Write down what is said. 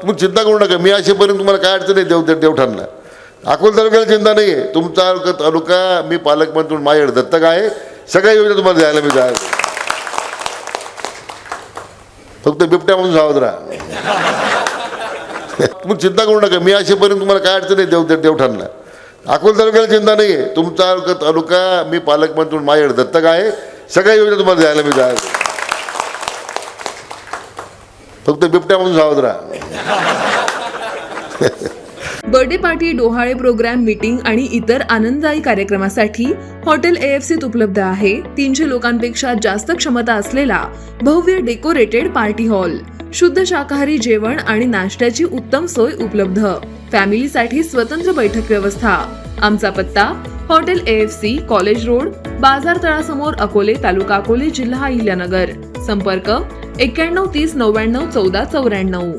तुम्ही चिंता करू नका. मी असेपर्यंत तुम्हाला काय अडचण आहे देव देवठाणला अकोला तालुक्याला चिंता नाही आहे तुमचा तालुका तालुका मी पालकमंत्री म्हणून माझ्याकडे दत्तक आहे. सगळ्या योजना तुम्हाला द्यायला मी जायला फक्त बिबट्या म्हणून सावध राहा. तुम्ही चिंता करू नका. मी असेपर्यंत तुम्हाला काय अडचण आहे देव देवठाणला अकोला तालुक्याला चिंता नाही आहे तुमचा तालुका तालुका मी पालकमंत्री म्हणून माझ्याकडे दत्तक आहे. सगळ्या योजना तुम्हाला द्यायला मी जायला फक्त बिबट्या म्हणून सावध राहा. बर्थडे पार्टी डोहाळे प्रोग्राम मीटिंग आणि इतर आनंददायी कार्यक्रमासाठी हॉटेल एएफसीत उपलब्ध आहे. तीनशे लोकांपेक्षा जास्त क्षमता असलेला भव्य डेकोरेटेड पार्टी हॉल. शुद्ध शाकाहारी जेवण आणि नाश्त्याची उत्तम सोय उपलब्ध. फॅमिलीसाठी स्वतंत्र बैठक व्यवस्था. आमचा पत्ता हॉटेल एएफसी कॉलेज रोड बाजार तळासमोर अकोले तालुका अकोले जिल्हा अहिल्यानगर. संपर्क एक्क्याण्णव तीस नव्याण्णव चौदा चौऱ्याण्णव.